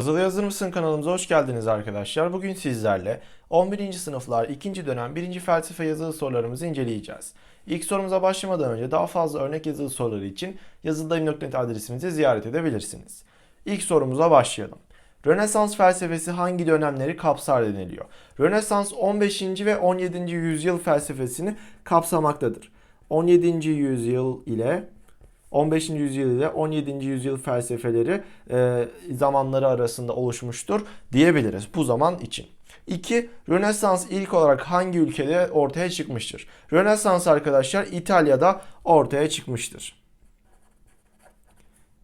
Yazılı Yazır mısın kanalımıza hoş geldiniz arkadaşlar. Bugün sizlerle 11. sınıflar 2. dönem 1. felsefe yazılı sorularımızı inceleyeceğiz. İlk sorumuza başlamadan önce daha fazla örnek yazılı soruları için yazıldayım.net adresimizi ziyaret edebilirsiniz. İlk sorumuza başlayalım. Rönesans felsefesi hangi dönemleri kapsar deniliyor? Rönesans 15. ve 17. yüzyıl felsefesini kapsamaktadır. 17. yüzyıl ile 15. yüzyıl ile 17. yüzyıl felsefeleri e, zamanları arasında oluşmuştur diyebiliriz bu zaman için. 2. Rönesans ilk olarak hangi ülkede ortaya çıkmıştır? Rönesans arkadaşlar İtalya'da ortaya çıkmıştır.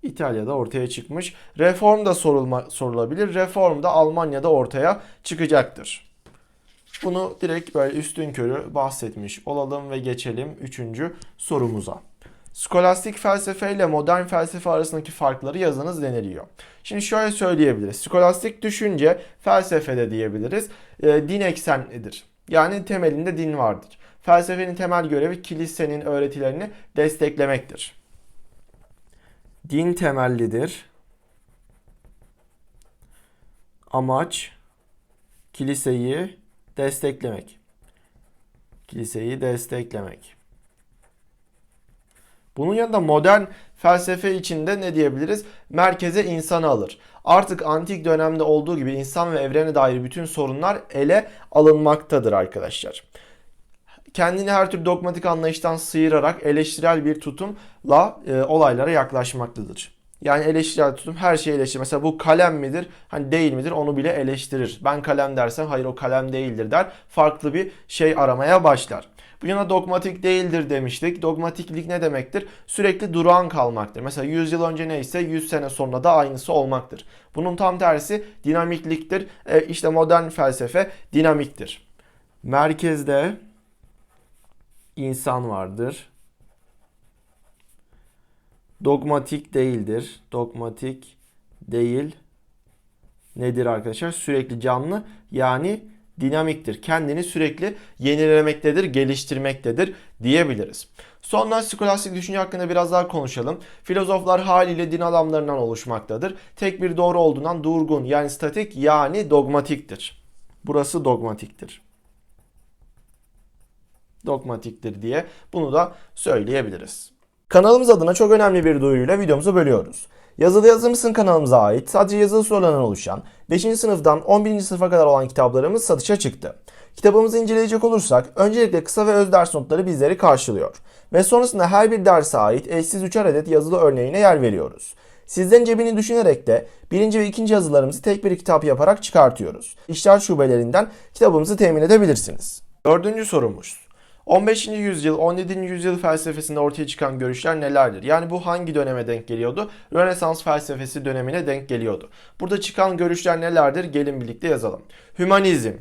İtalya'da ortaya çıkmış. Reform da sorulma, sorulabilir. Reform da Almanya'da ortaya çıkacaktır. Bunu direkt böyle üstün körü bahsetmiş olalım ve geçelim 3. sorumuza. Skolastik felsefe ile modern felsefe arasındaki farkları yazınız deniliyor. Şimdi şöyle söyleyebiliriz. Skolastik düşünce felsefede diyebiliriz. E, din eksenlidir. Yani temelinde din vardır. Felsefenin temel görevi kilisenin öğretilerini desteklemektir. Din temellidir. Amaç kiliseyi desteklemek. Kiliseyi desteklemek. Bunun yanında modern felsefe içinde ne diyebiliriz? Merkeze insanı alır. Artık antik dönemde olduğu gibi insan ve evrene dair bütün sorunlar ele alınmaktadır arkadaşlar. Kendini her tür dogmatik anlayıştan sıyırarak eleştirel bir tutumla e, olaylara yaklaşmaktadır. Yani eleştirel tutum her şeyi eleştirir. Mesela bu kalem midir? Hani değil midir? Onu bile eleştirir. Ben kalem dersem hayır o kalem değildir der. Farklı bir şey aramaya başlar. Bu yana dogmatik değildir demiştik. Dogmatiklik ne demektir? Sürekli durağan kalmaktır. Mesela 100 yıl önce neyse 100 sene sonra da aynısı olmaktır. Bunun tam tersi dinamikliktir. E, işte modern felsefe dinamiktir. Merkezde insan vardır. Dogmatik değildir. Dogmatik değil. Nedir arkadaşlar? Sürekli canlı yani dinamiktir. Kendini sürekli yenilemektedir, geliştirmektedir diyebiliriz. Sonra skolastik düşünce hakkında biraz daha konuşalım. Filozoflar haliyle din adamlarından oluşmaktadır. Tek bir doğru olduğundan durgun yani statik yani dogmatiktir. Burası dogmatiktir. Dogmatiktir diye bunu da söyleyebiliriz. Kanalımız adına çok önemli bir duyuruyla videomuzu bölüyoruz. Yazılı Yazır mısın kanalımıza ait sadece yazılı sorularından oluşan 5. sınıftan 11. sınıfa kadar olan kitaplarımız satışa çıktı. Kitabımızı inceleyecek olursak öncelikle kısa ve öz ders notları bizleri karşılıyor. Ve sonrasında her bir derse ait eşsiz 3'er adet yazılı örneğine yer veriyoruz. Sizlerin cebini düşünerek de birinci ve ikinci yazılarımızı tek bir kitap yaparak çıkartıyoruz. İşler şubelerinden kitabımızı temin edebilirsiniz. Dördüncü sorumuz. 15. yüzyıl, 17. yüzyıl felsefesinde ortaya çıkan görüşler nelerdir? Yani bu hangi döneme denk geliyordu? Rönesans felsefesi dönemine denk geliyordu. Burada çıkan görüşler nelerdir? Gelin birlikte yazalım. Hümanizm.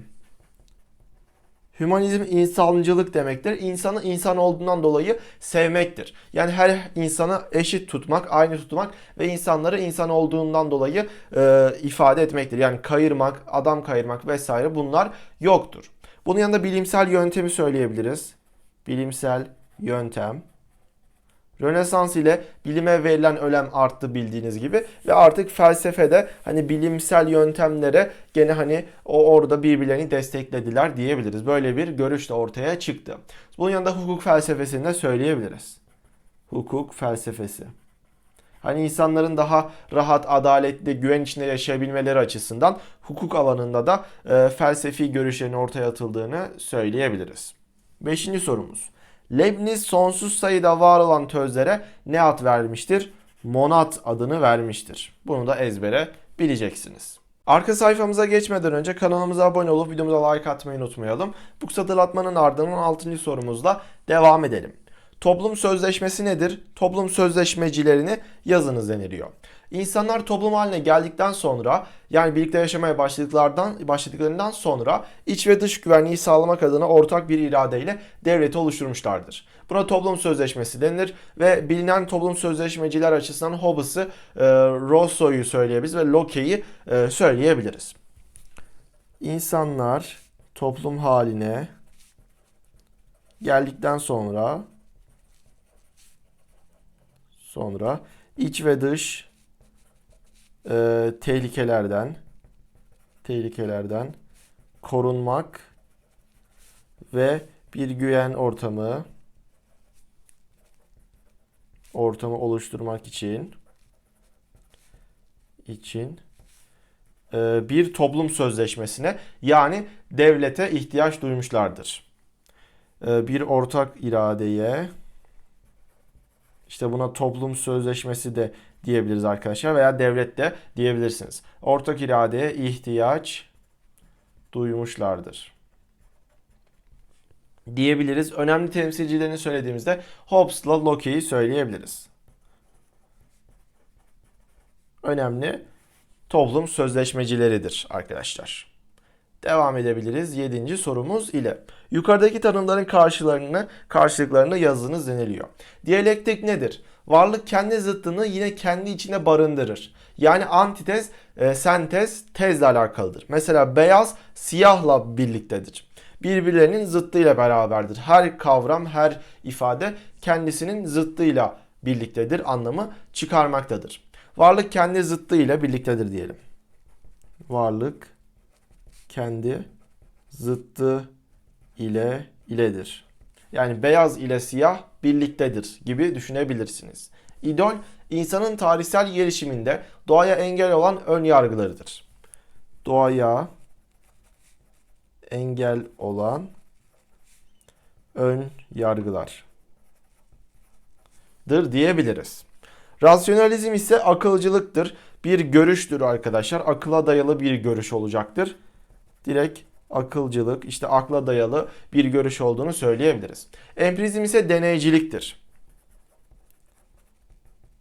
Hümanizm insancılık demektir. İnsanı insan olduğundan dolayı sevmektir. Yani her insanı eşit tutmak, aynı tutmak ve insanları insan olduğundan dolayı e, ifade etmektir. Yani kayırmak, adam kayırmak vesaire bunlar yoktur. Bunun yanında bilimsel yöntemi söyleyebiliriz. Bilimsel yöntem. Rönesans ile bilime verilen önem arttı bildiğiniz gibi ve artık felsefede hani bilimsel yöntemlere gene hani o orada birbirlerini desteklediler diyebiliriz. Böyle bir görüş de ortaya çıktı. Bunun yanında hukuk felsefesini de söyleyebiliriz. Hukuk felsefesi. Hani insanların daha rahat, adaletli, güven içinde yaşayabilmeleri açısından hukuk alanında da e, felsefi görüşlerin ortaya atıldığını söyleyebiliriz. Beşinci sorumuz. Leibniz sonsuz sayıda var olan tözlere ne ad vermiştir? Monad adını vermiştir. Bunu da ezbere bileceksiniz. Arka sayfamıza geçmeden önce kanalımıza abone olup videomuza like atmayı unutmayalım. Bu hatırlatmanın ardından 6. sorumuzla devam edelim. Toplum sözleşmesi nedir? Toplum sözleşmecilerini yazınız deniliyor. İnsanlar toplum haline geldikten sonra yani birlikte yaşamaya başladıklardan başladıklarından sonra iç ve dış güvenliği sağlamak adına ortak bir iradeyle devleti oluşturmuşlardır. Buna toplum sözleşmesi denilir ve bilinen toplum sözleşmeciler açısından Hobbes'ı, e, Rousseau'yu söyleyebiliriz ve Locke'yi e, söyleyebiliriz. İnsanlar toplum haline geldikten sonra sonra iç ve dış e, tehlikelerden tehlikelerden korunmak ve bir güven ortamı ortamı oluşturmak için için e, bir toplum sözleşmesine yani devlete ihtiyaç duymuşlardır. E, bir ortak iradeye işte buna toplum sözleşmesi de diyebiliriz arkadaşlar veya devlet de diyebilirsiniz. Ortak iradeye ihtiyaç duymuşlardır diyebiliriz. Önemli temsilcilerini söylediğimizde Hobbes'la Locke'yi söyleyebiliriz. Önemli toplum sözleşmecileridir arkadaşlar. Devam edebiliriz 7. sorumuz ile. Yukarıdaki tanımların karşılarını, karşılıklarını yazınız deniliyor. Diyalektik nedir? Varlık kendi zıttını yine kendi içine barındırır. Yani antitez, e, sentez tezle alakalıdır. Mesela beyaz siyahla birliktedir. Birbirlerinin zıttıyla beraberdir. Her kavram, her ifade kendisinin zıttıyla birliktedir anlamı çıkarmaktadır. Varlık kendi zıttıyla birliktedir diyelim. Varlık kendi zıttı ile iledir. Yani beyaz ile siyah birliktedir gibi düşünebilirsiniz. İdol insanın tarihsel gelişiminde doğaya engel olan ön yargılarıdır. Doğaya engel olan ön yargılar dır diyebiliriz. Rasyonalizm ise akılcılıktır. Bir görüştür arkadaşlar. Akıla dayalı bir görüş olacaktır. Direkt akılcılık, işte akla dayalı bir görüş olduğunu söyleyebiliriz. Empirizm ise deneyciliktir.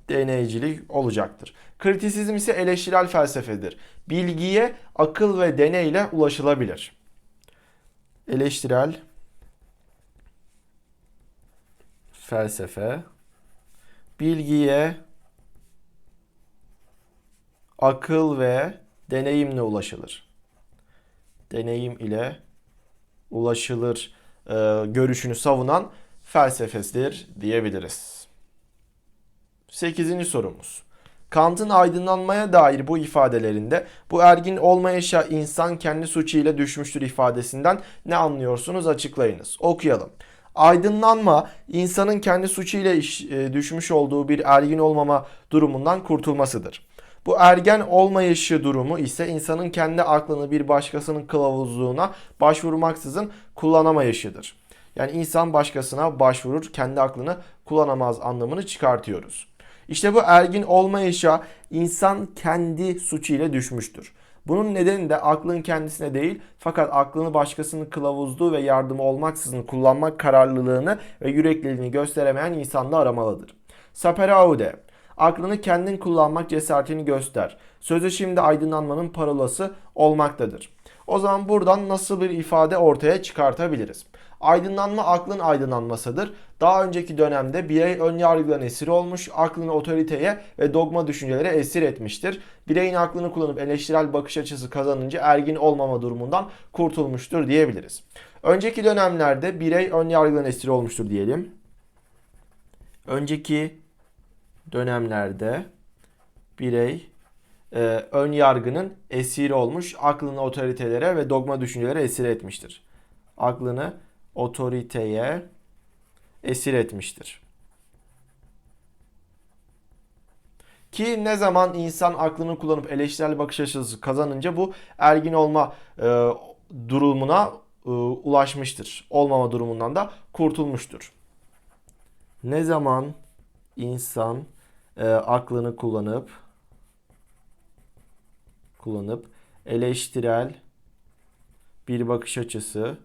Deneycilik olacaktır. Kritisizm ise eleştirel felsefedir. Bilgiye akıl ve deneyle ulaşılabilir. Eleştirel felsefe bilgiye akıl ve deneyimle ulaşılır. Deneyim ile ulaşılır e, görüşünü savunan felsefesidir diyebiliriz. 8. sorumuz. Kant'ın aydınlanmaya dair bu ifadelerinde bu ergin olmayışa insan kendi suçu ile düşmüştür ifadesinden ne anlıyorsunuz açıklayınız. Okuyalım. Aydınlanma insanın kendi suçu ile düşmüş olduğu bir ergin olmama durumundan kurtulmasıdır. Bu ergen olmayışı durumu ise insanın kendi aklını bir başkasının kılavuzluğuna başvurmaksızın kullanamayışıdır. Yani insan başkasına başvurur, kendi aklını kullanamaz anlamını çıkartıyoruz. İşte bu ergin olmayışa insan kendi suçu ile düşmüştür. Bunun nedeni de aklın kendisine değil fakat aklını başkasının kılavuzluğu ve yardımı olmaksızın kullanmak kararlılığını ve yürekliliğini gösteremeyen insanda aramalıdır. Saperaude Aklını kendin kullanmak cesaretini göster. Sözü şimdi aydınlanmanın parolası olmaktadır. O zaman buradan nasıl bir ifade ortaya çıkartabiliriz? Aydınlanma aklın aydınlanmasıdır. Daha önceki dönemde birey ön yargıların esiri olmuş, aklını otoriteye ve dogma düşüncelere esir etmiştir. Bireyin aklını kullanıp eleştirel bakış açısı kazanınca ergin olmama durumundan kurtulmuştur diyebiliriz. Önceki dönemlerde birey ön yargıların esiri olmuştur diyelim. Önceki dönemlerde birey e, ön yargının esiri olmuş, aklını otoritelere ve dogma düşüncelere esir etmiştir. Aklını otoriteye esir etmiştir. Ki ne zaman insan aklını kullanıp eleştirel bakış açısı kazanınca bu ergin olma e, durumuna e, ulaşmıştır. Olmama durumundan da kurtulmuştur. Ne zaman insan e, aklını kullanıp kullanıp eleştirel bir bakış açısı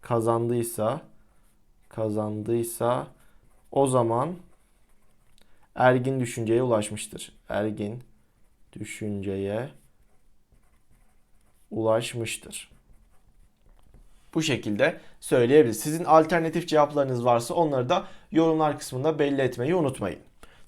kazandıysa kazandıysa o zaman ergin düşünceye ulaşmıştır. Ergin düşünceye ulaşmıştır. Bu şekilde söyleyebiliriz. Sizin alternatif cevaplarınız varsa onları da yorumlar kısmında belli etmeyi unutmayın.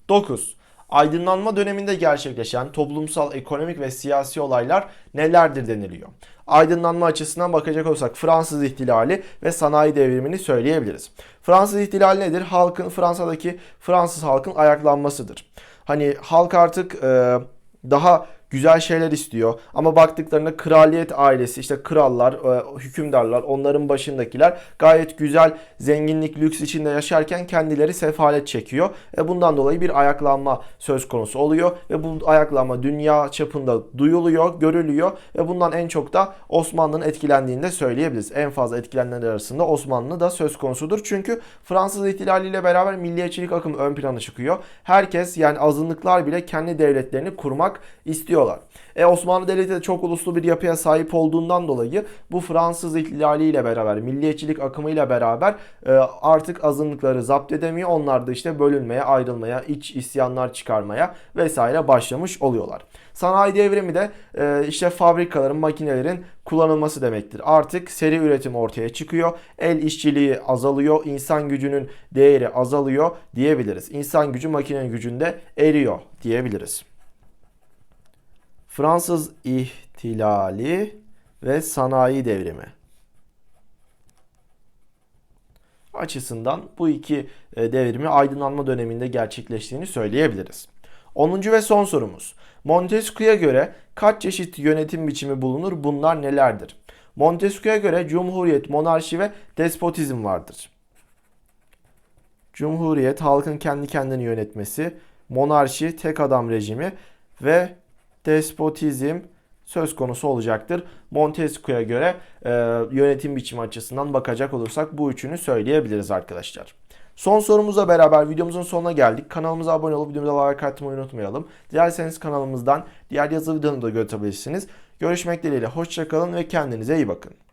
9. Aydınlanma döneminde gerçekleşen toplumsal, ekonomik ve siyasi olaylar nelerdir deniliyor. Aydınlanma açısından bakacak olursak Fransız ihtilali ve sanayi devrimini söyleyebiliriz. Fransız ihtilali nedir? Halkın Fransa'daki Fransız halkın ayaklanmasıdır. Hani halk artık e, daha güzel şeyler istiyor. Ama baktıklarında kraliyet ailesi, işte krallar, e, hükümdarlar, onların başındakiler gayet güzel zenginlik, lüks içinde yaşarken kendileri sefalet çekiyor. E, bundan dolayı bir ayaklanma söz konusu oluyor ve bu ayaklanma dünya çapında duyuluyor, görülüyor ve bundan en çok da Osmanlı'nın etkilendiğini de söyleyebiliriz. En fazla etkilenenler arasında Osmanlı da söz konusudur. Çünkü Fransız ihtilaliyle beraber milliyetçilik akımı ön plana çıkıyor. Herkes yani azınlıklar bile kendi devletlerini kurmak istiyorlar. E Osmanlı Devleti de çok uluslu bir yapıya sahip olduğundan dolayı bu Fransız ihtilaliyle beraber, milliyetçilik akımıyla beraber e, artık azınlıkları zapt edemiyor. Onlar da işte bölünmeye, ayrılmaya, iç isyanlar çıkarmaya vesaire başlamış oluyorlar. Sanayi devrimi de e, işte fabrikaların, makinelerin kullanılması demektir. Artık seri üretim ortaya çıkıyor. El işçiliği azalıyor. insan gücünün değeri azalıyor diyebiliriz. İnsan gücü makinenin gücünde eriyor diyebiliriz. Fransız ihtilali ve sanayi devrimi açısından bu iki e, devrimi aydınlanma döneminde gerçekleştiğini söyleyebiliriz. 10. ve son sorumuz. Montesquieu'ya göre kaç çeşit yönetim biçimi bulunur? Bunlar nelerdir? Montesquieu'ya göre cumhuriyet, monarşi ve despotizm vardır. Cumhuriyet, halkın kendi kendini yönetmesi, monarşi, tek adam rejimi ve despotizm söz konusu olacaktır. Montesquieu'ya göre e, yönetim biçimi açısından bakacak olursak bu üçünü söyleyebiliriz arkadaşlar. Son sorumuzla beraber videomuzun sonuna geldik. Kanalımıza abone olup videomuza like atmayı unutmayalım. Dilerseniz kanalımızdan diğer yazılı videoları da görebilirsiniz. Görüşmek dileğiyle hoşçakalın ve kendinize iyi bakın.